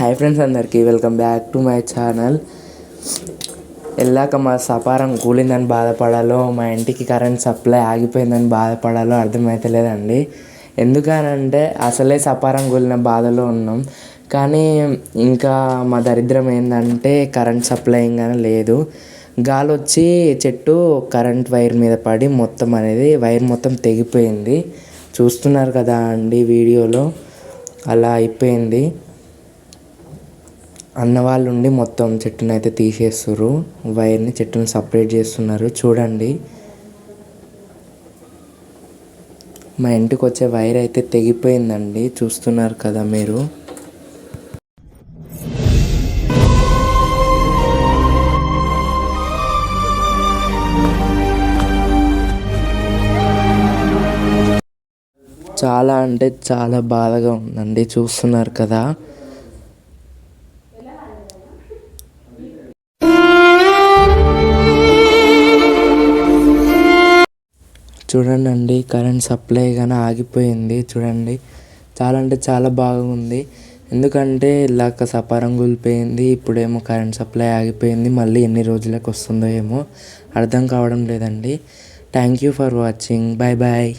Hi friends అందరికీ welcome back to my channel వెళ్ళాక మా సపారం కూలిందని బాధపడాలో మా ఇంటికి కరెంట్ సప్లై ఆగిపోయిందని బాధపడాలో అర్థమవుతలేదండి ఎందుకనంటే అసలే సపారం కూలిన బాధలో ఉన్నాం. కానీ ఇంకా మా దరిద్రం ఏంటంటే కరెంట్ సప్లై ఇంకా లేదు. గాలి వచ్చి చెట్టు కరెంట్ వైర్ మీద పడి మొత్తం అనేది వైర్ మొత్తం తెగిపోయింది. చూస్తున్నారు కదా అండి వీడియోలో? అలా అయిపోయింది. అన్న వాళ్ళు ఉండి మొత్తం చెట్టుని అయితే తీసేస్తున్నారు వైర్ని చెట్టుని సపరేట్ చేస్తున్నారు. చూడండి. మా ఇంటికి వచ్చే వైర్ అయితే తెగిపోయిందండి. చూస్తున్నారు కదా మీరు. చాలా అంటే చాలా బాధగా ఉందండి. చూస్తున్నారు కదా. చూడండి కరెంట్ సప్లై కానీ ఆగిపోయింది చూడండి. చాలా అంటే చాలా బాగుంది. ఎందుకంటే ఇలాక సపారం కూలిపోయింది ఇప్పుడేమో కరెంట్ సప్లై ఆగిపోయింది మళ్ళీ ఎన్ని రోజులకు వస్తుందో ఏమో అర్థం కావడం లేదండి. Thank you for watching. Bye bye